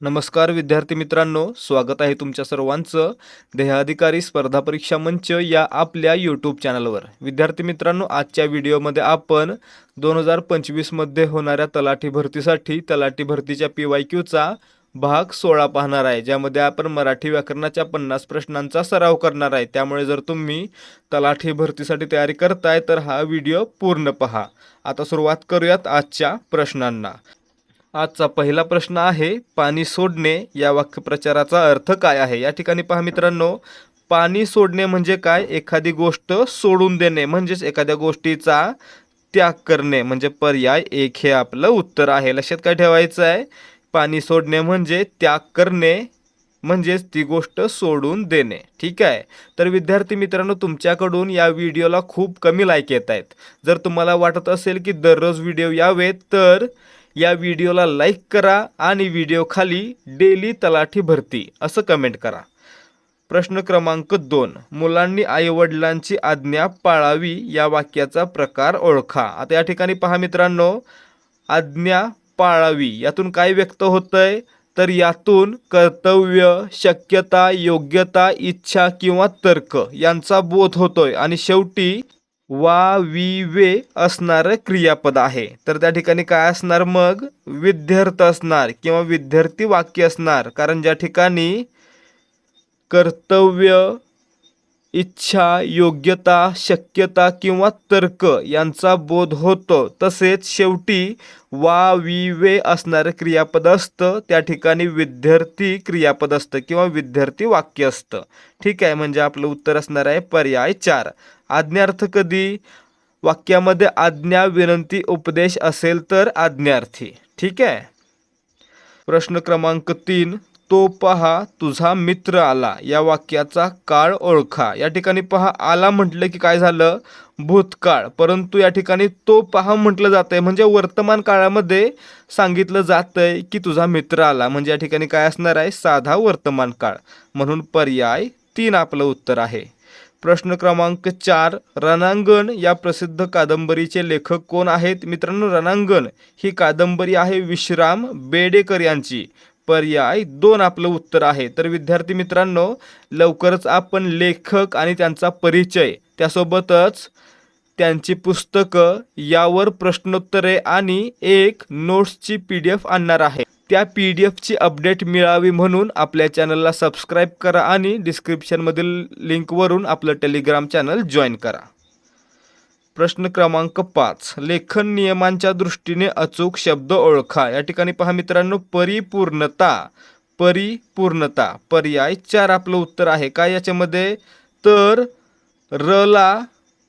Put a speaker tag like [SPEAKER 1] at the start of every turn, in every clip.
[SPEAKER 1] नमस्कार विद्यार्थी मित्रांनो. स्वागत आहे तुमच्या सर्वांचं देहाधिकारी स्पर्धा परीक्षा मंच या आपल्या यूट्यूब चॅनलवर विद्यार्थी मित्रांनो आजच्या व्हिडिओमध्ये आपण दोन हजार पंचवीसमध्ये होणाऱ्या तलाठी भरतीसाठी तलाठी भरतीच्या पी वाय क्यूचा भाग सोळा पाहणार आहे ज्यामध्ये आपण मराठी व्याकरणाच्या पन्नास प्रश्नांचा सराव करणार आहे. त्यामुळे जर तुम्ही तलाठी भरतीसाठी तयारी करताय तर हा व्हिडिओ पूर्ण पहा. आता सुरुवात करूयात आजच्या प्रश्नांना. आजचा पहिला प्रश्न आहे पाणी सोडणे या वाक्यप्रचाराचा अर्थ काय आहे? या ठिकाणी पहा मित्रांनो पाणी सोडणे म्हणजे काय? एखादी गोष्ट सोडून देणे म्हणजेच एखाद्या गोष्टीचा त्याग करणे म्हणजे पर्याय एक हे आपलं उत्तर आहे. लक्षात काय ठेवायचं आहे? पाणी सोडणे म्हणजे त्याग करणे म्हणजेच ती गोष्ट सोडून देणे. ठीक आहे? तर विद्यार्थी मित्रांनो तुमच्याकडून या व्हिडिओला खूप कमी लाईक येत आहेत. जर तुम्हाला वाटत असेल की दररोज व्हिडिओ यावेत तर या व्हिडिओला लाईक करा आणि व्हिडिओ खाली डेली तलाठी भरती असं कमेंट करा. प्रश्न क्रमांक दोन. मुलांनी आईवडिलांची आज्ञा पाळावी या वाक्याचा प्रकार ओळखा. आता या ठिकाणी पहा मित्रांनो आज्ञा पाळावी. यातून काय व्यक्त होतंय? तर यातून कर्तव्य शक्यता योग्यता इच्छा किंवा तर्क यांचा बोध होतोय. आणि शेवटी वा वी वे असणारं क्रियापद आहे. तर त्या ठिकाणी काय असणार मग? विद्यार्थ असणार किंवा विद्यार्थी वाक्य असणार. कारण ज्या ठिकाणी कर्तव्य इच्छा योग्यता शक्यता किंवा तर्क यांचा बोध होतो. तसेच शेवटी वा विवे वे असणारं क्रियापद असतं. त्या ठिकाणी विद्यार्थी क्रियापद असतं किंवा विद्यार्थी वाक्य असतं. ठीक आहे म्हणजे आपलं उत्तर असणार आहे पर्याय चार. आज्ञार्थ कधी? वाक्यामध्ये आज्ञा विनंती उपदेश असेल तर आज्ञार्थी. ठीक आहे? प्रश्न क्रमांक तीन. तो पहा तुझा मित्र आला. या वाक्याचा काळ ओळखा. या ठिकाणी पहा आला म्हटलं की काय झालं? भूतकाळ. परंतु या ठिकाणी तो पहा म्हटलं जातंय. म्हणजे वर्तमान काळामध्ये सांगितलं जातंय की तुझा मित्र आला. म्हणजे या ठिकाणी काय असणार आहे? साधा वर्तमान काळ. म्हणून पर्याय तीन आपलं उत्तर आहे. प्रश्न क्रमांक चार रणांगण. या प्रसिद्ध कादंबरीचे लेखक कोण आहेत? मित्रांनो रणांगण ही कादंबरी आहे विश्राम बेडेकर यांची. पर्याय दोन आपलं उत्तर आहे. तर विद्यार्थी मित्रांनो लवकरच आपण लेखक आणि त्यांचा परिचय त्यासोबतच त्यांची पुस्तकं यावर प्रश्नोत्तरे आणि एक नोट्सची पी डी एफ आणणार आहे. त्या पी डी एफची अपडेट मिळावी म्हणून आपल्या चॅनलला सबस्क्राईब करा आणि डिस्क्रिप्शनमधील लिंकवरून आपलं टेलिग्राम चॅनल जॉईन करा. प्रश्न क्रमांक पाच. लेखन नियमांच्या दृष्टीने अचूक शब्द ओळखा. या ठिकाणी पहा मित्रांनो परिपूर्णता. परिपूर्णता. पर्याय चार आपलं उत्तर आहे. काय याच्यामध्ये? तर र ला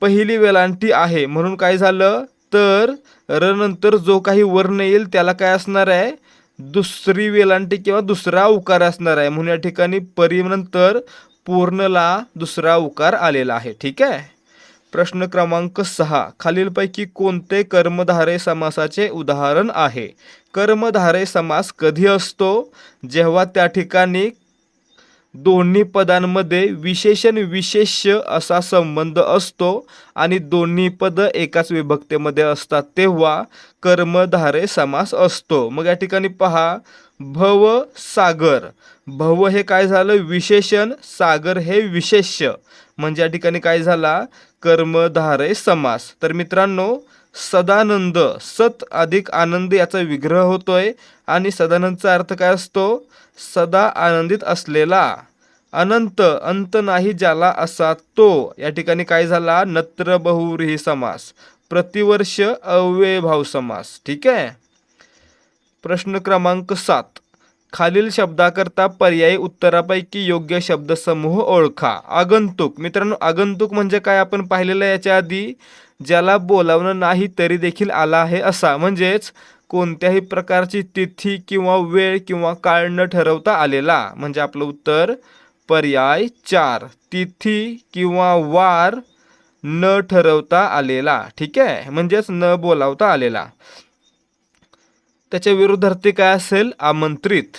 [SPEAKER 1] पहिली वेलांटी आहे. म्हणून काय झालं? तर र नंतर जो काही वर्ण येईल त्याला काय असणार आहे? दुसरी वेलांटी किंवा दुसरा उकार असणार आहे. म्हणून या ठिकाणी परी नंतर पूर्णला दुसरा उकार आलेला आहे. ठीक आहे? प्रश्न क्रमांक सहा खालीलपैकी कोणते कर्मधारे समासाचे उदाहरण आहे? कर्मधारे समास कधी असतो? जेव्हा त्या ठिकाणी दोन्ही पदांमध्ये विशेषण विशेष्य असा संबंध असतो आणि दोन्ही पद एकाच विभक्तीमध्ये असतात तेव्हा कर्मधारे समास असतो. मग या ठिकाणी पहा भव सागर. भव हे काय झालं? विशेषण सागर हे विशेष्य. म्हणजे या ठिकाणी काय झाला? कर्मधारय समास. तर मित्रांनो सदानंद सत अधिक आनंद याचा विग्रह होतोय. आणि सदानंदचा अर्थ काय असतो? सदा आनंदित असलेला. अनंत अंत नाही ज्याला असा तो. या ठिकाणी काय झाला? नत्र बहुरी समास. प्रतिवर्ष अव्ययभाव समास. ठीक आहे? प्रश्न क्रमांक सात. खालील शब्दाकरता पर्यायी उत्तरापैकी योग्य शब्दसमूह ओळखा. आगंतुक. मित्रांनो आगंतुक म्हणजे काय? आपण पाहिलेलं आहे याच्या आधी ज्याला बोलावणं नाही तरी देखील आला आहे असा. म्हणजेच कोणत्याही प्रकारची तिथी किंवा वेळ किंवा काळ न ठरवता आलेला. म्हणजे आपलं उत्तर पर्याय चार. तिथी किंवा वार न ठरवता आलेला. ठीक आहे? म्हणजेच न बोलावता आलेला. त्याच्या विरुद्धार्थी काय असेल? आमंत्रित.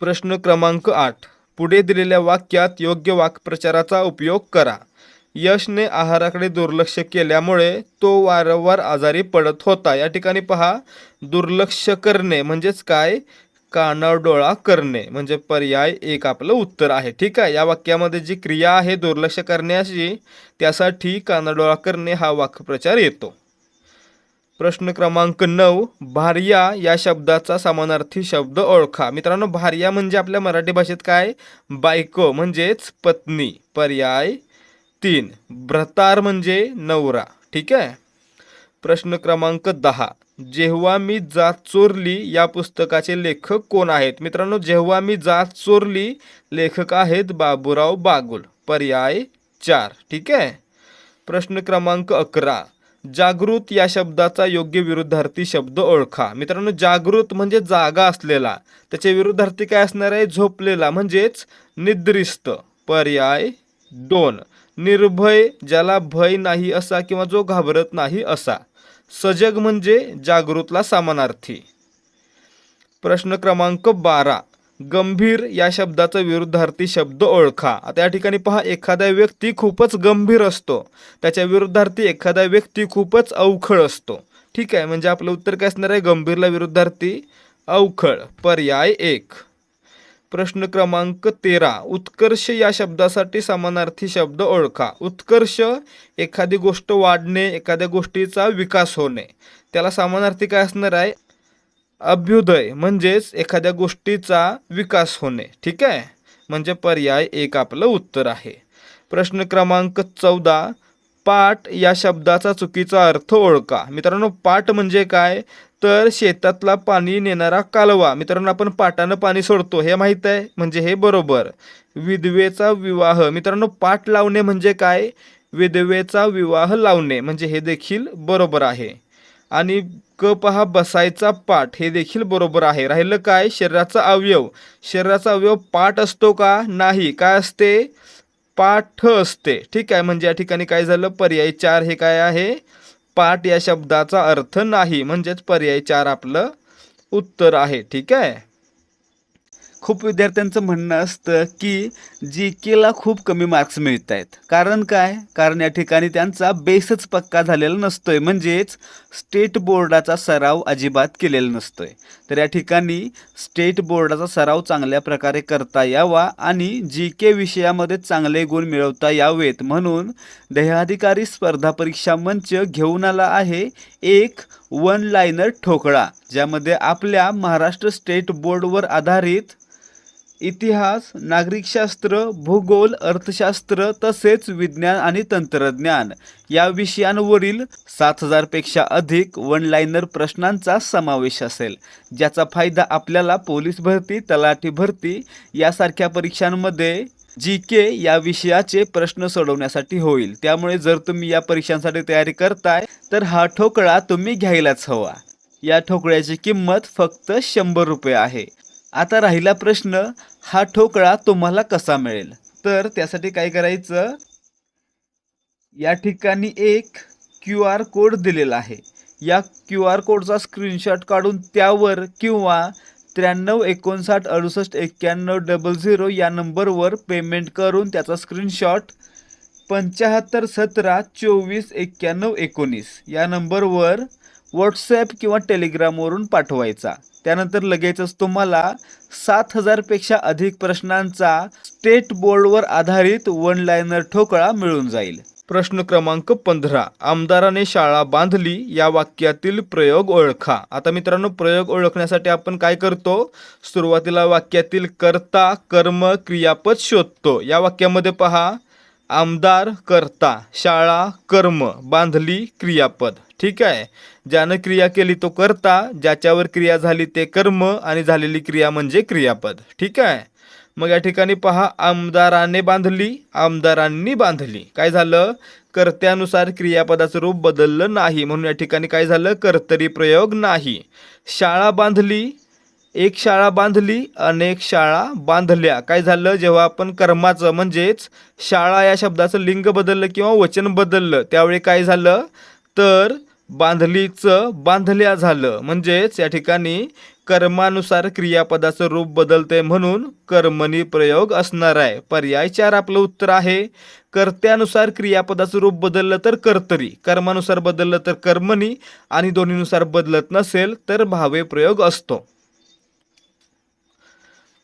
[SPEAKER 1] प्रश्न क्रमांक आठ. पुढे दिलेल्या वाक्यात योग्य वाक्प्रचाराचा उपयोग करा. यशने आहाराकडे दुर्लक्ष केल्यामुळे तो वारंवार आजारी पडत होता. या ठिकाणी पहा दुर्लक्ष करणे म्हणजेच काय? कानाडोळा करणे म्हणजे पर्याय एक आपलं उत्तर आहे. ठीक आहे या वाक्यामध्ये जी क्रिया आहे दुर्लक्ष करण्याची त्यासाठी कानाडोळा करणे हा वाक्प्रचार येतो. प्रश्न क्रमांक नऊ भार्या या शब्दाचा समानार्थी शब्द ओळखा. मित्रांनो भार्या म्हणजे आपल्या मराठी भाषेत काय? बायको म्हणजेच पत्नी. पर्याय तीन भ्रतार म्हणजे नवरा. ठीक आहे? प्रश्न क्रमांक दहा जेव्हा मी जात चोरली या पुस्तकाचे लेखक कोण आहेत? मित्रांनो जेव्हा मी जात चोरली लेखक आहेत बाबूराव बागुल. पर्याय चार. ठीक आहे? प्रश्न क्रमांक अकरा जागृत या शब्दाचा योग्य विरुद्धार्थी शब्द ओळखा. मित्रांनो जागृत म्हणजे जागा असलेला. त्याचे विरुद्धार्थी काय असणार आहे? झोपलेला म्हणजेच निद्रिस्त. पर्याय दोन. निर्भय ज्याला भय नाही असा किंवा जो घाबरत नाही असा. सजग म्हणजे जागृतला समानार्थी. प्रश्न क्रमांक बारा. गंभीर या शब्दाचा विरुद्धार्थी शब्द ओळखा. आता या ठिकाणी पहा एखादा व्यक्ती खूपच गंभीर असतो. त्याच्या विरुद्धार्थी एखादा व्यक्ती खूपच अवखळ असतो. ठीक आहे म्हणजे आपलं उत्तर काय असणार आहे? गंभीरला विरुद्धार्थी अवखळ. पर्याय एक. प्रश्न क्रमांक तेरा. उत्कर्ष या शब्दासाठी समानार्थी शब्द ओळखा. उत्कर्ष एखादी गोष्ट वाढणे एखाद्या गोष्टीचा विकास होणे. त्याला समानार्थी काय असणार आहे? अभ्युदय म्हणजेच एखाद्या गोष्टीचा विकास होणे. ठीक आहे? म्हणजे पर्याय एक आपलं उत्तर आहे. प्रश्न क्रमांक चौदा पाट या शब्दाचा चुकीचा अर्थ ओळखा. मित्रांनो पाट म्हणजे काय? तर शेतातला पाणी नेणारा कालवा. मित्रांनो आपण पाटानं पाणी सोडतो हे माहीत आहे? म्हणजे हे बरोबर. विधवेचा विवाह. मित्रांनो पाट लावणे म्हणजे काय? विधवेचा विवाह लावणे. म्हणजे हे देखील बरोबर आहे. आणि क पहा बसायचा पाठ. हे देखील बरोबर आहे. राहिलं काय? शरीराचा अवयव. शरीराचा अवयव पाठ असतो का? नाही. काय असते? पाठ असते. ठीक आहे. म्हणजे या ठिकाणी काय झालं? पर्याय चार हे काय आहे? पाठ या शब्दाचा अर्थ नाही. म्हणजेच पर्याय चार आपलं उत्तर आहे. ठीक आहे?
[SPEAKER 2] खूप विद्यार्थ्यांचं म्हणणं असतं की जी केला खूप कमी मार्क्स मिळत आहेत कारण काय? कारण या ठिकाणी त्यांचा बेसच पक्का झालेला नसतो आहे म्हणजेच स्टेट बोर्डाचा सराव अजिबात केलेला नसतो आहे तर या ठिकाणी स्टेट बोर्डाचा सराव चांगल्या प्रकारे करता यावा आणि जी के विषयामध्ये चांगले गुण मिळवता यावेत. म्हणून देहाधिकारी स्पर्धा परीक्षा मंच घेऊन आला आहे एक वन लाईनर ठोकळा ज्यामध्ये आपल्या महाराष्ट्र स्टेट बोर्डवर आधारित इतिहास नागरिकशास्त्र भूगोल अर्थशास्त्र तसेच विज्ञान आणि तंत्रज्ञान. या विषयांवरील सात हजारपेक्षा अधिक वन लाईनर प्रश्नांचा समावेश असेल. ज्याचा फायदा आपल्याला पोलीस भरती तलाठी भरती यासारख्या परीक्षांमध्ये जी के या विषयाचे प्रश्न सोडवण्यासाठी होईल. त्यामुळे जर तुम्ही या परीक्षांसाठी तयारी करताय तर हा ठोकळा तुम्ही घ्यायलाच हवा. या ठोकळ्याची किंमत फक्त शंभर रुपये आहे. आता राहिला प्रश्न हा ठोकळा तुम्हाला कसा मिळेल? तर त्यासाठी काय करायचं? या ठिकाणी एक क्यू आर कोड दिलेला आहे. या क्यू आर कोडचा स्क्रीनशॉट काढून त्यावर किंवा त्र्याण्णव एकोणसाठ अडुसष्ट एक्क्याण्णव डबल झिरो या नंबरवर पेमेंट करून त्याचा स्क्रीनशॉट पंच्याहत्तर सतरा चोवीस एक्क्याण्णव एकोणीस या नंबरवर व्हॉट्सॲप किंवा टेलिग्रामवरून पाठवायचा. त्यानंतर लगेचच तुम्हाला सात हजारपेक्षा अधिक प्रश्नांचा स्टेट बोर्डवर आधारित वन लायनर ठोकळा मिळून जाईल.
[SPEAKER 1] प्रश्न क्रमांक पंधरा. आमदाराने शाळा बांधली या वाक्यातील प्रयोग ओळखा. आता मित्रांनो प्रयोग ओळखण्यासाठी आपण काय करतो? सुरुवातीला वाक्यातील कर्ता कर्म क्रियापद शोधतो. या वाक्यामध्ये पहा. आमदार कर्ता शाळा कर्म बांधली क्रियापद. ठीक आहे? ज्यानं क्रिया केली तो करता ज्याच्यावर क्रिया झाली ते कर्म आणि झालेली क्रिया म्हणजे क्रियापद. ठीक आहे? मग या ठिकाणी पहा आमदाराने बांधली आमदारांनी बांधली. काय झालं? कर्त्यानुसार क्रियापदाचं रूप बदललं नाही. म्हणून या ठिकाणी काय झालं? कर्तरी प्रयोग नाही. शाळा बांधली एक शाळा बांधली अनेक शाळा बांधल्या. काय झालं? जेव्हा आपण कर्माचं म्हणजेच शाळा या शब्दाचं लिंग बदललं किंवा वचन बदललं त्यावेळी काय झालं? तर बांधलीचं बांधल्या झालं. म्हणजेच या ठिकाणी कर्मानुसार क्रियापदाचं रूप बदलते म्हणून कर्मणी प्रयोग असणार आहे. पर्याय चार आपलं उत्तर आहे. कर्त्यानुसार क्रियापदाचं रूप बदललं तर कर्तरी. कर्मानुसार बदललं तर कर्मणी आणि दोन्हीनुसार बदलत नसेल तर भावे प्रयोग असतो.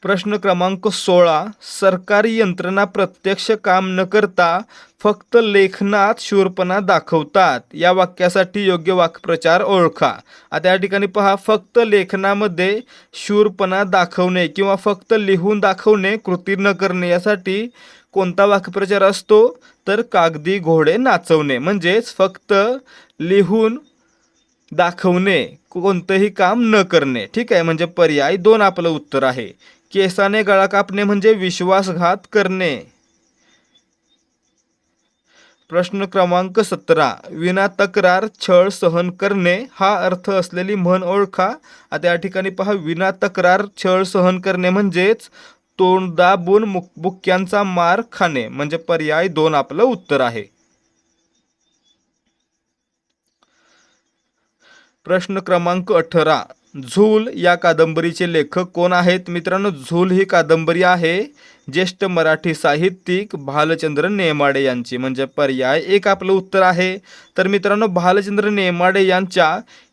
[SPEAKER 1] प्रश्न क्रमांक सोळा सरकारी यंत्रणा प्रत्यक्ष काम न करता फक्त लेखनात शूरपणा दाखवतात. या वाक्यासाठी योग्य वाक्प्रचार ओळखा. आता या ठिकाणी पहा फक्त लेखनामध्ये शूरपणा दाखवणे किंवा फक्त लिहून दाखवणे कृती न करणे यासाठी कोणता वाक्प्रचार असतो? तर कागदी घोडे नाचवणे म्हणजेच फक्त लिहून दाखवणे कोणतंही काम न करणे. ठीक आहे म्हणजे पर्याय दोन आपलं उत्तर आहे. केसाने गळा कापणे म्हणजे विश्वासघात करणे. प्रश्न क्रमांक सतरा. विना तक्रार छळ सहन करणे हा अर्थ असलेली म्हण ओळखा. आता या ठिकाणी पहा विना तक्रार छळ सहन करणे म्हणजेच तोंड दाबून मुक बुक्क्यांचा मार खाणे म्हणजे पर्याय दोन आपलं उत्तर आहे. प्रश्न क्रमांक अठरा. झूल या कादंबरीचे लेखक कोण आहेत? मित्रांनो झूल ही कादंबरी आहे ज्येष्ठ मराठी साहित्यिक भालचंद्र नेमाडे यांची. म्हणजे पर्याय एक आपलं उत्तर आहे. तर मित्रांनो भालचंद्र नेमाडे यांच्या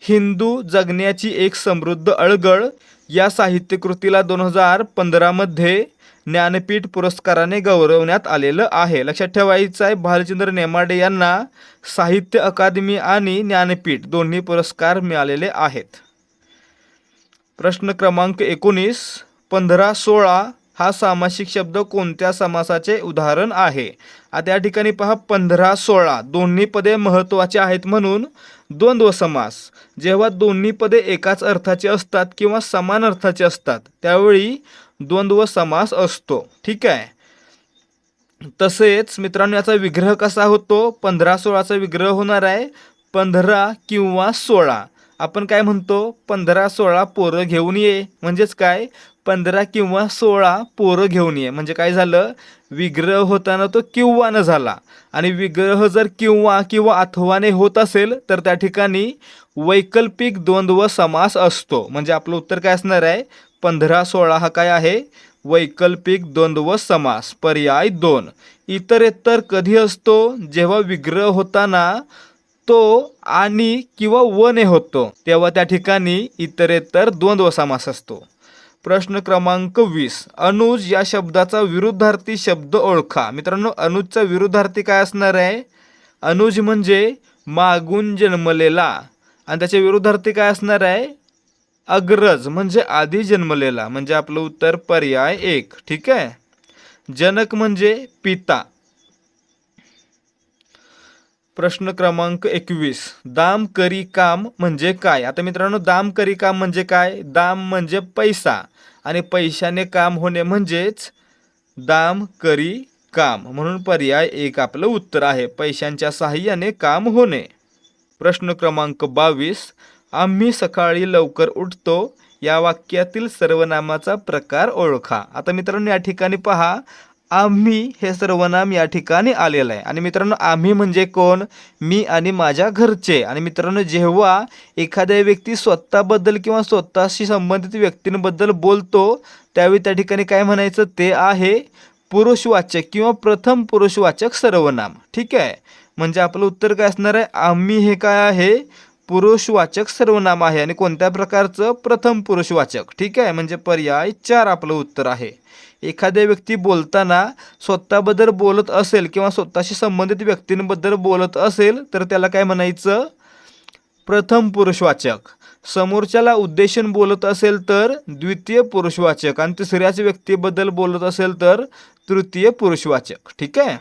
[SPEAKER 1] हिंदू जगण्याची एक समृद्ध अळगळ या साहित्यकृतीला दोन हजार पंधरामध्ये ज्ञानपीठ पुरस्काराने गौरवण्यात आलेलं आहे. लक्षात ठेवायचं आहे भालचंद्र नेमाडे यांना साहित्य अकादमी आणि ज्ञानपीठ दोन्ही पुरस्कार मिळालेले आहेत. प्रश्न क्रमांक एकोणीस पंधरा सोळा हा सामासिक शब्द कोणत्या समासाचे उदाहरण आहे? आता या ठिकाणी पहा पंधरा सोळा दोन्ही पदे महत्त्वाचे आहेत म्हणून द्वंद्व समास. जेव्हा दोन्ही पदे एकाच अर्थाचे असतात किंवा समान अर्थाचे असतात त्यावेळी द्वंद्व समास असतो. ठीक आहे? तसेच मित्रांनो याचा विग्रह कसा होतो? पंधरा सोळाचा विग्रह होणार आहे. पंधरा किंवा सोळा. आपण काय म्हणतो पंधरा सोळा पोरं घेऊन ये. म्हणजेच काय? पंधरा किंवा सोळा पोरं घेऊन ये. म्हणजे काय झालं? विग्रह होताना तो किंवानं झाला. आणि विग्रह जर किंवा किंवा अथवाने होत असेल तर त्या ठिकाणी वैकल्पिक द्वंद्व समास असतो. म्हणजे आपलं उत्तर काय असणार आहे? पंधरा सोळा हा काय आहे? वैकल्पिक द्वंद्व समास. पर्याय दोन. इतरेतर कधी असतो? जेव्हा विग्रह होताना तो आणि किंवा वने होतो तेव्हा त्या ठिकाणी इतरेतर द्वंद्व समास असतो. प्रश्न क्रमांक वीस. अनुज या शब्दाचा विरुद्धार्थी शब्द ओळखा. मित्रांनो अनुजचा विरुद्धार्थी काय असणार आहे? अनुज म्हणजे मागून जन्मलेला. आणि त्याच्या विरुद्धार्थी काय असणार आहे? अग्रज म्हणजे आधी जन्मलेला. म्हणजे आपलं उत्तर पर्याय एक. ठीक आहे? जनक म्हणजे पिता. प्रश्न क्रमांक एकवीस. दाम करी काम म्हणजे काय? आता मित्रांनो दाम करी काम म्हणजे काय? दाम म्हणजे पैसा. आणि पैशाने काम होणे म्हणजेच दाम करी काम. म्हणून पर्याय एक आपलं उत्तर आहे. पैशांच्या सहाय्याने काम होणे. प्रश्न क्रमांक बावीस. आम्ही सकाळी लवकर उठतो. या वाक्यातील सर्वनामाचा प्रकार ओळखा. आता मित्रांनो या ठिकाणी पहा. आम्ही हे सर्वनाम या ठिकाणी आलेलं आहे. आणि मित्रांनो आम्ही म्हणजे कोण? मी आणि माझ्या घरचे. आणि मित्रांनो जेव्हा एखाद्या व्यक्ती स्वतःबद्दल किंवा स्वतःशी संबंधित व्यक्तींबद्दल बोलतो त्यावेळी त्या ठिकाणी काय म्हणायचं? ते आहे पुरुषवाचक किंवा प्रथम पुरुषवाचक सर्वनाम. ठीक आहे? म्हणजे आपलं उत्तर काय असणार आहे? आम्ही हे काय आहे? पुरुषवाचक सर्वनाम आहे. आणि कोणत्या प्रकारचं? प्रथम पुरुषवाचक ठीक आहे? म्हणजे पर्याय चार आपलं उत्तर आहे. एखाद्या व्यक्ती बोलताना स्वतःबद्दल बोलत असेल किंवा स्वतःशी संबंधित व्यक्तींबद्दल बोलत असेल तर त्याला काय म्हणायचं? प्रथम पुरुषवाचक समोरच्याला उद्देशून बोलत असेल तर द्वितीय पुरुषवाचक आणि तिसऱ्याच व्यक्तीबद्दल बोलत असेल तर तृतीय पुरुषवाचक ठीक आहे?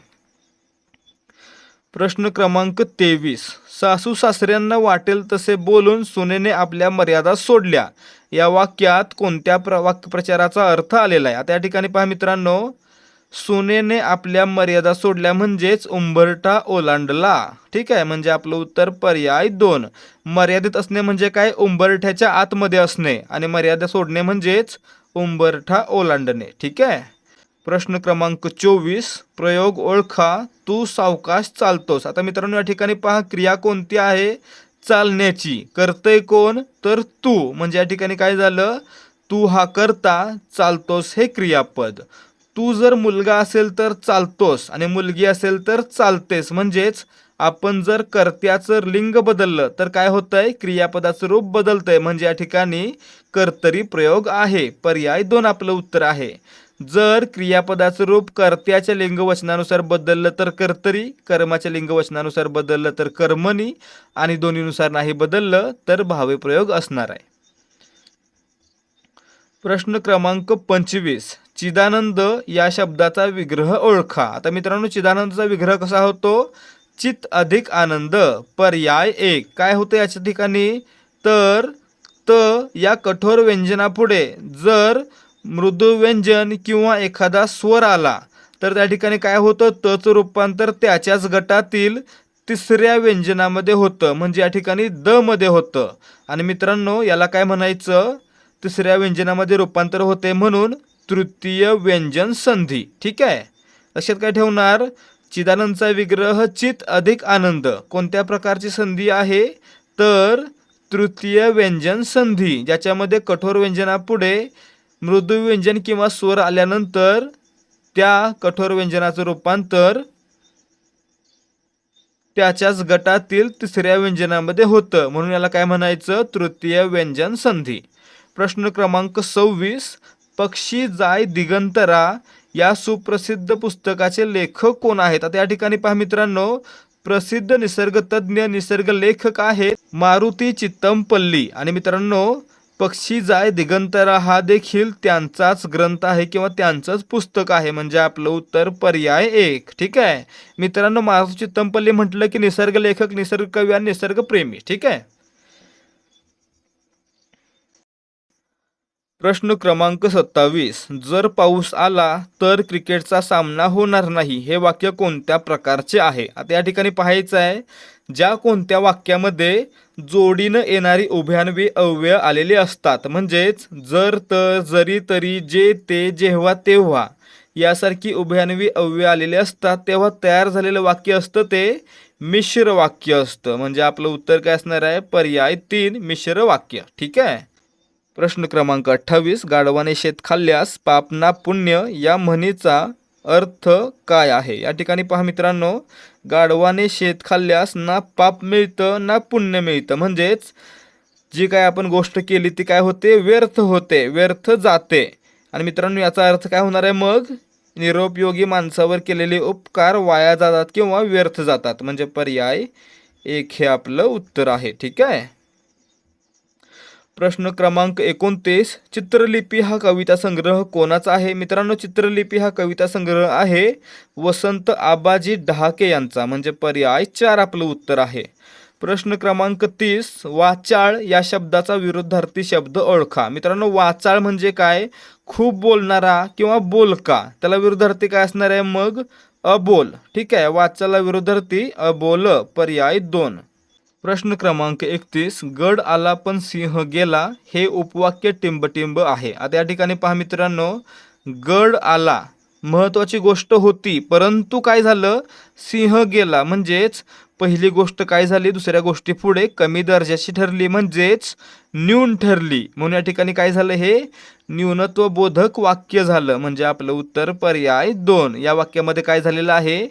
[SPEAKER 1] प्रश्न क्रमांक तेवीस. सासू सासऱ्यांना वाटेल तसे बोलून सुनेने आपल्या मर्यादा सोडल्या. या वाक्यात कोणत्या प्र वाक्यप्रचाराचा अर्थ आलेला आहे? आता या ठिकाणी पहा मित्रांनो. सुनेने आपल्या मर्यादा सोडल्या म्हणजेच उंबरठा ओलांडला. ठीक आहे? म्हणजे आपलं उत्तर पर्याय दोन. मर्यादित असणे म्हणजे काय? उंबरठ्याच्या आतमध्ये असणे. आणि मर्यादा सोडणे म्हणजेच उंबरठा ओलांडणे. ठीक आहे? प्रश्न क्रमांक चोवीस प्रयोग ओळखा तू सावकाश चालतोस. आता मित्रांनो या ठिकाणी पहा क्रिया कोणती आहे? चालण्याची. करतय कोण? तर तू. म्हणजे या ठिकाणी काय झालं? तू हा करता चालतोस हे क्रियापद. तू जर मुलगा असेल तर चालतोस आणि मुलगी असेल तर चालतेस. म्हणजेच आपण जर कर्त्याचं लिंग बदललं तर काय होतंय? क्रियापदाचं रूप बदलतंय. म्हणजे या ठिकाणी कर्तरी प्रयोग आहे. पर्याय दोन आपलं उत्तर आहे. जर क्रियापदाचं रूप कर्त्याच्या लिंगवचनानुसार बदललं तर कर्तरी कर्माच्या लिंगवचनानुसार बदललं तर कर्मणी आणि दोन्हीनुसार नाही बदललं तर भावे प्रयोग असणार आहे. प्रश्न क्रमांक पंचवीस. चिदानंद या शब्दाचा विग्रह ओळखा. आता मित्रांनो चिदानंदचा विग्रह कसा होतो? चित अधिक आनंद पर्याय एक. काय होतं याच्या ठिकाणी? तर त या कठोर व्यंजनापुढे जर मृदू व्यंजन किंवा एखादा स्वर आला तर त्या ठिकाणी काय होतं? तच रूपांतर त्याच्याच गटातील तिसऱ्या व्यंजनामध्ये होतं. म्हणजे या ठिकाणी द मध्ये होतं. आणि मित्रांनो याला काय म्हणायचं? तिसऱ्या व्यंजनामध्ये रूपांतर होते म्हणून तृतीय व्यंजन संधी. ठीक आहे? लक्षात काय ठेवणार? चिदानंदचा विग्रह चित अधिक आनंद. कोणत्या प्रकारची संधी आहे? तर तृतीय व्यंजन संधी ज्याच्यामध्ये कठोर व्यंजनापुढे मृदू व्यंजन किंवा स्वर आल्यानंतर त्या कठोर व्यंजनाचं रूपांतर त्याच्याच गटातील तिसऱ्या व्यंजनामध्ये होतं. म्हणून याला काय म्हणायचं? तृतीय व्यंजन संधी. प्रश्न क्रमांक सव्वीस पक्षी जाय दिगंतरा या सुप्रसिद्ध पुस्तकाचे लेखक कोण आहेत? आता या ठिकाणी पहा मित्रांनो प्रसिद्ध निसर्गतज्ञ निसर्ग लेखक आहेत मारुती चित्तमपल्ली. आणि मित्रांनो पक्षी जाय दिगंतरा हा देखील त्यांचाच ग्रंथ आहे किंवा त्यांचंच पुस्तक आहे. म्हणजे आपलं उत्तर पर्याय एक. ठीक आहे? मित्रांनो मारुती चित्तमपल्ली म्हटलं की निसर्ग लेखक निसर्ग कवी आणि निसर्ग प्रेमी ठीक आहे? प्रश्न क्रमांक सत्तावीस. जर पाऊस आला तर क्रिकेटचा सामना होणार नाही हे वाक्य कोणत्या प्रकारचे आहे? आता या ठिकाणी पाहायचं आहे ज्या कोणत्या वाक्यामध्ये जोडीनं येणारी उभ्यान्वी अव्यय आलेली असतात म्हणजेच जर तर जरी तरी जे ते जेव्हा तेव्हा. यासारखी उभ्यान्वी अव्यय आलेले असतात तेव्हा तयार झालेलं वाक्य असतं ते मिश्र वाक्य असतं. म्हणजे आपलं उत्तर काय असणार आहे? पर्याय तीन मिश्र वाक्य. ठीक आहे? प्रश्न क्रमांक अठ्ठावीस गाढवाने शेत खाल्ल्यास पाप ना पुण्य या म्हणीचा अर्थ काय आहे? या ठिकाणी पहा मित्रांनो गाढवाने शेत खाल्ल्यास ना पाप मिळतं ना पुण्य मिळतं. म्हणजेच जी काय आपण गोष्ट केली ती काय होते? व्यर्थ होते व्यर्थ जाते. आणि मित्रांनो याचा अर्थ काय होणार आहे मग? निरोपयोगी माणसावर केलेले उपकार वाया जातात किंवा व्यर्थ जातात. म्हणजे पर्याय एक हे आपलं उत्तर आहे. ठीक आहे? प्रश्न क्रमांक एकोणतीस चित्रलिपी हा कविता संग्रह कोणाचा आहे? मित्रांनो चित्रलिपी हा कविता संग्रह आहे वसंत आबाजी डहाके यांचा. म्हणजे पर्याय चार आपलं उत्तर आहे. प्रश्न क्रमांक तीस वाचाळ या शब्दाचा विरुद्धार्थी शब्द ओळखा. मित्रांनो वाचाळ म्हणजे काय? खूप बोलणारा किंवा बोलका त्याला विरुद्धार्थी काय असणार आहे? मग अबोल. ठीक आहे वाचाला विरुद्धार्थी अबोल. पर्याय दोन. प्रश्न क्रमांक एकतीस गड आला पण सिंह गेला हे उपवाक्य टिंबटिंब आहे. आता या ठिकाणी पहा मित्रांनो गड आला महत्त्वाची गोष्ट होती परंतु काय झालं? सिंह गेला म्हणजेच पहिली गोष्ट काय झाली? दुसऱ्या गोष्टी पुढे कमी दर्जाची ठरली म्हणजेच न्यून ठरली. म्हणून या ठिकाणी काय झालं हे? न्यूनत्व बोधक वाक्य झालं. म्हणजे आपलं उत्तर पर्याय दोन. या वाक्यामध्ये काय झालेलं आहे?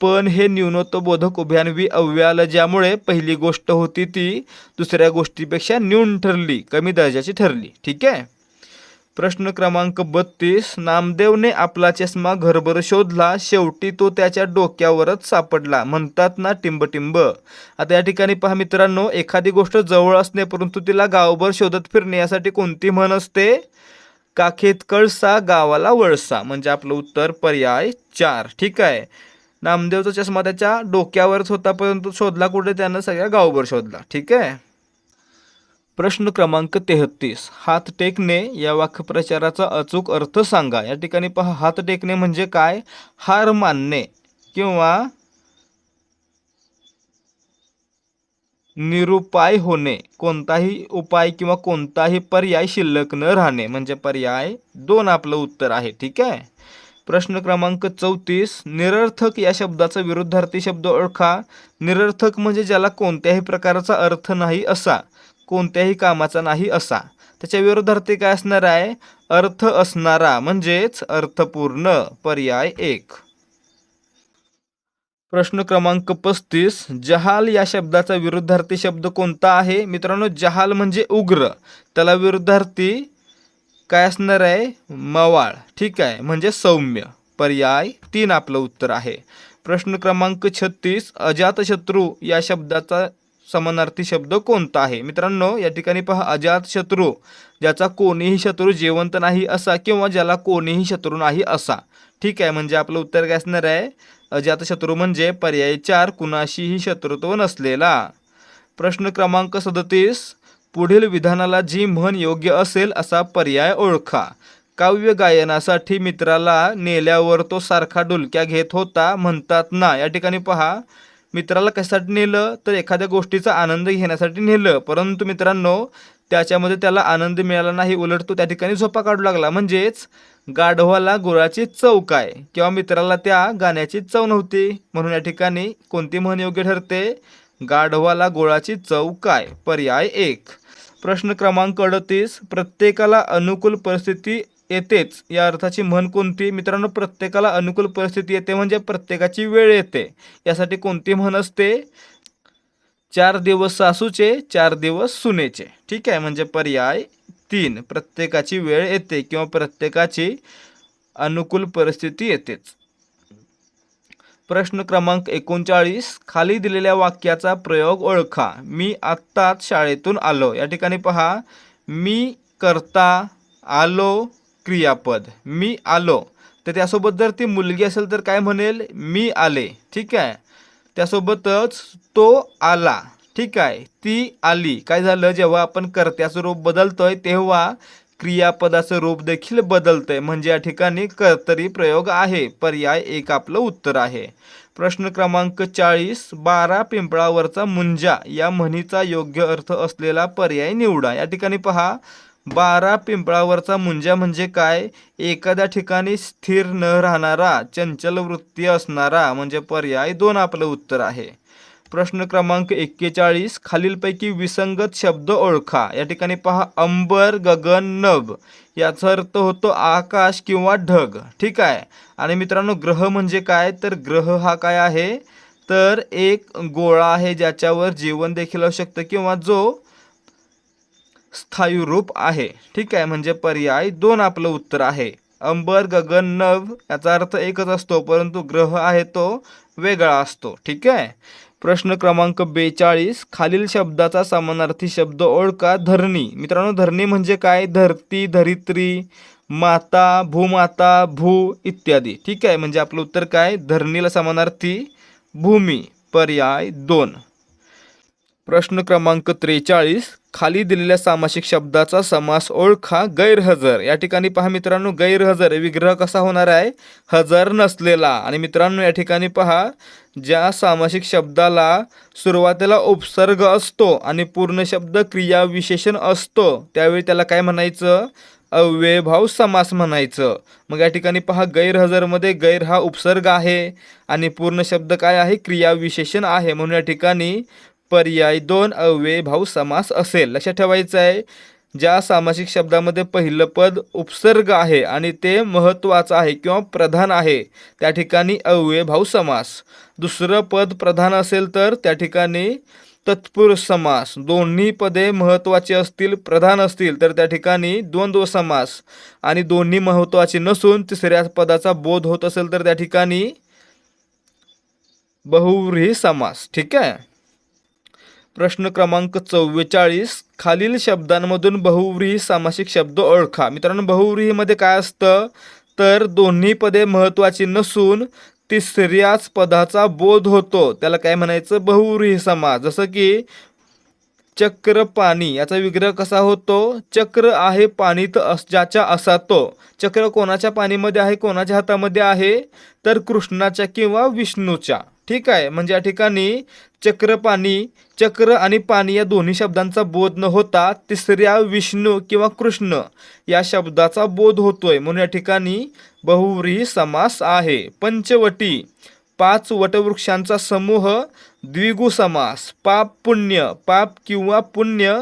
[SPEAKER 1] पण हे न्यूनत्वबोधक उभ्यानवी उभ्यान्वी अव्यय आलं ज्यामुळे पहिली गोष्ट होती ती दुसऱ्या गोष्टीपेक्षा न्यून ठरली कमी दर्जाची ठरली. ठीक आहे? प्रश्न क्रमांक बत्तीस नामदेवने आपला चष्मा घरभर शोधला शेवटी तो त्याच्या डोक्यावरच सापडला. म्हणतात ना टिंबटिंब. आता या ठिकाणी पहा मित्रांनो एखादी गोष्ट जवळ असणे परंतु तिला गावभर शोधत फिरणे यासाठी कोणती म्हण असते? काखेत कळसा गावाला वळसा. म्हणजे आपलं उत्तर पर्याय चार. ठीक आहे? नामदेवचा चष्मा त्याच्या डोक्यावरच होता परंतु शोधला कुठे त्यानं? सगळ्या गावभर शोधला. ठीक आहे? प्रश्न क्रमांक तेहतीस. हात टेकणे या वाक्यप्रचाराचा अचूक अर्थ सांगा. या ठिकाणी पहा हात टेकणे म्हणजे काय? हार मानणे किंवा निरुपाय होणे. कोणताही उपाय किंवा कोणताही पर्याय शिल्लक न राहणे. म्हणजे पर्याय दोन आपलं उत्तर आहे. ठीक आहे? प्रश्न क्रमांक चौतीस निरर्थक या शब्दाचा विरुद्धार्थी शब्द ओळखा. निरर्थक म्हणजे ज्याला कोणत्याही प्रकारचा अर्थ नाही असा कोणत्याही कामाचा नाही असा. त्याच्या विरुद्धार्थी काय असणार आहे? अर्थ असणारा म्हणजेच अर्थपूर्ण पर्याय एक. प्रश्न क्रमांक पस्तीस जहाल या शब्दाचा विरुद्धार्थी शब्द कोणता आहे? मित्रांनो जहाल म्हणजे उग्र. त्याला विरुद्धार्थी काय असणार आहे? मवाळ. ठीक आहे. म्हणजे सौम्य. पर्याय तीन आपलं उत्तर आहे. प्रश्न क्रमांक छत्तीस अजातशत्रू या शब्दाचा समानार्थी शब्द कोणता आहे? मित्रांनो या ठिकाणी पहा अजातशत्रू ज्याचा कोणीही शत्रू जिवंत नाही असा किंवा ज्याला कोणीही शत्रू नाही असा. ठीक आहे. म्हणजे आपलं उत्तर काय असणार आहे? अजातशत्रू म्हणजे पर्याय चार कुणाशीही शत्रुत्व नसलेला. प्रश्न क्रमांक सदतीस पुढील विधानाला जी म्हण योग्य असेल असा पर्याय ओळखा. काव्य गायनासाठी मित्राला नेल्यावर तो सारखा डुलक्या घेत होता म्हणतात ना. या ठिकाणी पहा मित्राला कशासाठी नेलं? तर एखाद्या गोष्टीचा आनंद घेण्यासाठी नेलं. परंतु मित्रांनो त्याच्यामध्ये त्याला आनंद मिळाला नाही उलट तो त्या ठिकाणी झोपा काढू लागला. म्हणजेच गाढवाला गुळाची चव काय? किंवा मित्राला त्या गाण्याची चव नव्हती. म्हणून या ठिकाणी कोणती म्हण योग्य ठरते? गाढवाला गोळाची चव काय? पर्याय एक. प्रश्न क्रमांक अडतीस. प्रत्येकाला अनुकूल परिस्थिती येतेच. या अर्थाची म्हण कोणती? मित्रांनो प्रत्येकाला अनुकूल परिस्थिती येते म्हणजे प्रत्येकाची वेळ येते. यासाठी कोणती म्हण असते? चार दिवस सासूचे चार दिवस सुनेचे. ठीक आहे? म्हणजे पर्याय तीन. प्रत्येकाची वेळ येते किंवा प्रत्येकाची अनुकूल परिस्थिती येतेच. प्रश्न क्रमांक एकोणचाळीस खाली दिलेल्या वाक्याचा प्रयोग ओळखा. मी आत्ताच शाळेतून आलो. या ठिकाणी पहा. मी करता आलो क्रियापद. मी आलो. तर त्यासोबत जर ती मुलगी असेल तर काय म्हणेल? मी आले. ठीक आहे? त्यासोबतच तो आला. ठीक आहे. ती आली. काय झालं? जेव्हा आपण कर्त्याचं रूप बदलतोय तेव्हा क्रियापदाचं रूप देखील बदलतंय म्हणजे या ठिकाणी कर्तरी प्रयोग आहे. पर्याय एक आपलं उत्तर आहे. प्रश्न क्रमांक चाळीस बारा पिंपळावरचा मुंजा. या म्हणीचा योग्य अर्थ असलेला पर्याय निवडा. या ठिकाणी पहा. बारा पिंपळावरचा मुंजा म्हणजे काय? एखाद्या ठिकाणी स्थिर न राहणारा चंचल वृत्ती असणारा म्हणजे पर्याय दोन आपलं उत्तर आहे. प्रश्न क्रमांक एक्केचाळीस खालीलपैकी विसंगत शब्द ओळखा. या ठिकाणी पहा अंबर गगन नभ. याचा अर्थ होतो आकाश किंवा ढग. ठीक आहे? आणि मित्रांनो ग्रह म्हणजे काय? तर ग्रह हा काय आहे? तर एक गोळा आहे ज्याच्यावर जीवन देखील असू शकतं किंवा जो स्थायू रूप आहे. ठीक आहे? म्हणजे पर्याय दोन आपलं उत्तर आहे. अंबर गगन नभ याचा अर्थ एकच असतो परंतु ग्रह आहे तो वेगळा असतो. ठीक आहे? प्रश्न क्रमांक बेचाळीस खालील शब्दाचा समानार्थी शब्द ओळखा धरणी. मित्रांनो धरणी म्हणजे काय? धरती धरित्री माता भूमाता भू इत्यादी. ठीक आहे? म्हणजे आपलं उत्तर काय? धरणीला समानार्थी भूमी पर्याय दोन. प्रश्न क्रमांक त्रेचाळीस खाली दिलेल्या सामासिक शब्दाचा समास ओळखा गैरहजर. या ठिकाणी पहा मित्रांनो गैरहजर. विग्रह कसा होणार आहे? हजर नसलेला. आणि मित्रांनो या ठिकाणी पहा ज्या सामासिक शब्दाला सुरुवातीला उपसर्ग असतो आणि पूर्ण शब्द क्रिया विशेषण असतो त्यावेळी त्याला काय म्हणायचं? अव्ययभाव समास म्हणायचं. मग या ठिकाणी पहा गैरहजरमध्ये गैर हा उपसर्ग आहे आणि पूर्ण शब्द काय आहे? क्रिया विशेषण आहे. म्हणून या ठिकाणी पर्याय दोन अव्ययभाव समास असेल. लक्षात ठेवायचं आहे ज्या सामासिक शब्दामध्ये पहिलं पद उपसर्ग आहे आणि ते महत्त्वाचं आहे किंवा प्रधान आहे त्या ठिकाणी अव्ययभाव समास. दुसरं पद प्रधान असेल तर त्या ठिकाणी तत्पुरुष समास. दोन्ही पदे महत्त्वाची असतील प्रधान असतील तर त्या ठिकाणी द्वंद्व समास. आणि दोन्ही महत्त्वाची नसून तिसऱ्या पदाचा बोध होत असेल तर त्या ठिकाणी बहुव्रीही समास. ठीक आहे? प्रश्न क्रमांक चव्वेचाळीस खालील शब्दांमधून बहुव्रीही सामासिक शब्द ओळखा. मित्रांनो बहुव्रीहीमध्ये काय असतं? तर दोन्ही पदे महत्त्वाची नसून तिसऱ्याच पदाचा बोध होतो. त्याला काय म्हणायचं? बहुव्रीही समास. जसं की चक्र पाणी याचा विग्रह कसा होतो? चक्र आहे पाणी तर अस ज्याच्या असा तो चक्र कोणाच्या पाणीमध्ये आहे? कोणाच्या हातामध्ये आहे? तर कृष्णाच्या किंवा विष्णूच्या. ठीक आहे. म्हणजे या ठिकाणी चक्र पाणी चक्र आणि पाणी या दोन्ही शब्दांचा बोध न होता तिसऱ्या विष्णू किंवा कृष्ण या शब्दाचा बोध होतोय. म्हणून या ठिकाणी बहुव्रीही समास आहे. पंचवटी पाच वटवृक्षांचा समूह द्विगु समास पाप पुण्य पाप किंवा पुण्य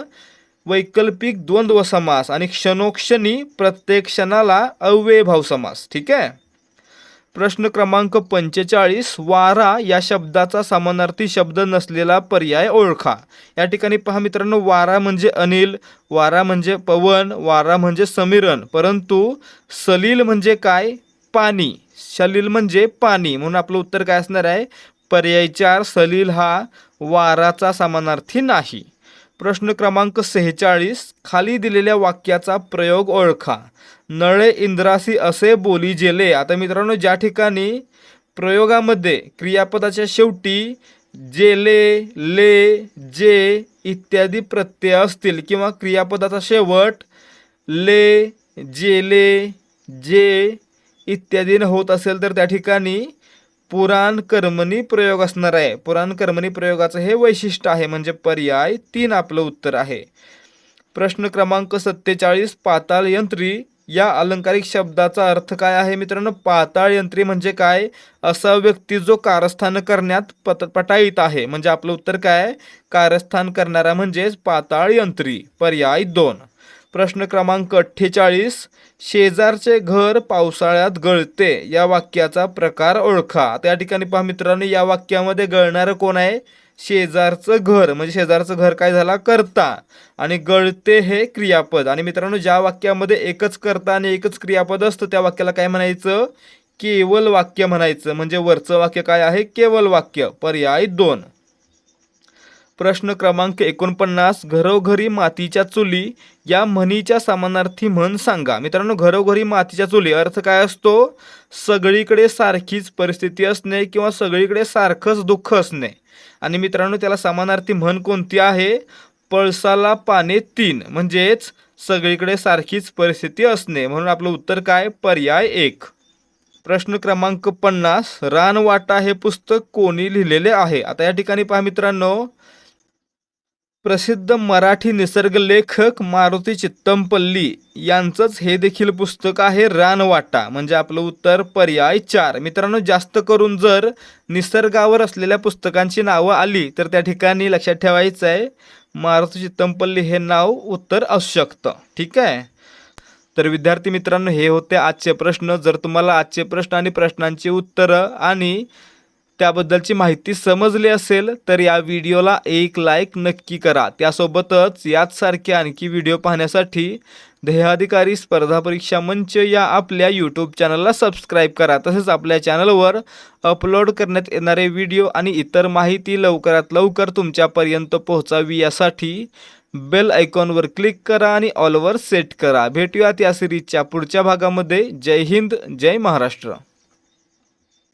[SPEAKER 1] वैकल्पिक द्वंद्व समास आणि क्षणोक्षणी प्रत्येक क्षणाला अव्ययभाव समास. ठीक आहे? प्रश्न क्रमांक पंचेचाळीस वारा या शब्दाचा समानार्थी शब्द नसलेला पर्याय ओळखा. या ठिकाणी पहा मित्रांनो वारा म्हणजे अनिल वारा म्हणजे पवन वारा म्हणजे समीरण परंतु सलील म्हणजे काय? पाणी. सलील म्हणजे पाणी. म्हणून आपलं उत्तर काय असणार आहे? पर्याय चार सलील हा वाराचा समानार्थी नाही. प्रश्न क्रमांक सेहेचाळीस खाली दिलेल्या वाक्याचा प्रयोग ओळखा. नळे इंद्रासी असे बोली जेले. आता मित्रांनो ज्या ठिकाणी प्रयोगामध्ये क्रियापदाच्या शेवटी जेले ले जे इत्यादी प्रत्यय असतील किंवा क्रियापदाचा शेवट ले जेले जे इत्यादीनं होत असेल तर त्या ठिकाणी पुराण कर्मणी प्रयोग असणार आहे. पुराण कर्मणी प्रयोगाचं हे वैशिष्ट्य आहे म्हणजे पर्याय तीन आपलं उत्तर आहे. प्रश्न क्रमांक सत्तेचाळीस पाताळ यंत्री. या अलंकारिक शब्दाचा अर्थ काय आहे मित्रांनो? पाताळ यंत्री म्हणजे काय? असा व्यक्ती जो कारस्थान करण्यात पत पटाईत आहे. म्हणजे आपलं उत्तर काय? कारस्थान करणारा म्हणजेच पाताळ यंत्री. पर्याय दोन. प्रश्न क्रमांक अठ्ठेचाळीस शेजारचे घर पावसाळ्यात गळते या वाक्याचा प्रकार ओळखा. आता या ठिकाणी पहा मित्रांनो या वाक्यामध्ये गळणारं कोण आहे? शेजारचं घर. म्हणजे शेजारचं घर काय झाला? करता. आणि गळते हे क्रियापद. आणि मित्रांनो ज्या वाक्यामध्ये एकच करता आणि एकच क्रियापद असतं त्या वाक्याला काय म्हणायचं? केवल वाक्य म्हणायचं. म्हणजे वरचं वाक्य काय आहे? केवल वाक्य. पर्याय दोन. प्रश्न क्रमांक एकोणपन्नास घरोघरी मातीच्या चुली या म्हणीच्या समानार्थी म्हण सांगा. मित्रांनो घरोघरी मातीच्या चुली अर्थ काय असतो? सगळीकडे सारखीच परिस्थिती असणे किंवा सगळीकडे सारखंच दुःख असणे. आणि मित्रांनो त्याला समानार्थी म्हण कोणती आहे? पळसाला पाने तीन म्हणजेच सगळीकडे सारखीच परिस्थिती असणे. म्हणून आपलं उत्तर काय? पर्याय एक. प्रश्न क्रमांक पन्नास रानवाटा हे पुस्तक कोणी लिहिलेले आहे? आता या ठिकाणी पहा मित्रांनो प्रसिद्ध मराठी निसर्ग लेखक मारुती चित्तमपल्ली यांचंच हे देखील पुस्तक आहे रानवाटा म्हणजे आपलं उत्तर पर्याय चार. मित्रांनो जास्त करून जर निसर्गावर असलेल्या पुस्तकांची नावं आली तर त्या ठिकाणी लक्षात ठेवायचं आहे मारुती चित्तमपल्ली हे नाव उत्तर असू शकतं. ठीक आहे? तर विद्यार्थी मित्रांनो हे होते आजचे प्रश्न. जर तुम्हाला आजचे प्रश्न आणि प्रश्नांची उत्तरं आणि त्याबद्दलची माहिती समजली असेल तर या व्हिडिओला एक लाईक नक्की करा. त्यासोबतच याचसारखे आणखी व्हिडिओ पाहण्यासाठी देहाधिकारी स्पर्धा परीक्षा मंच या आपल्या यूट्यूब चॅनलला सबस्क्राईब करा. तसेच आपल्या चॅनलवर अपलोड करण्यात येणारे व्हिडिओ आणि इतर माहिती लवकरात लवकर तुमच्यापर्यंत पोहोचावी यासाठी बेल आयकॉनवर क्लिक करा आणि ऑलवर सेट करा. भेटूयात या सिरीजच्या पुढच्या भागामध्ये. जय हिंद जय महाराष्ट्र.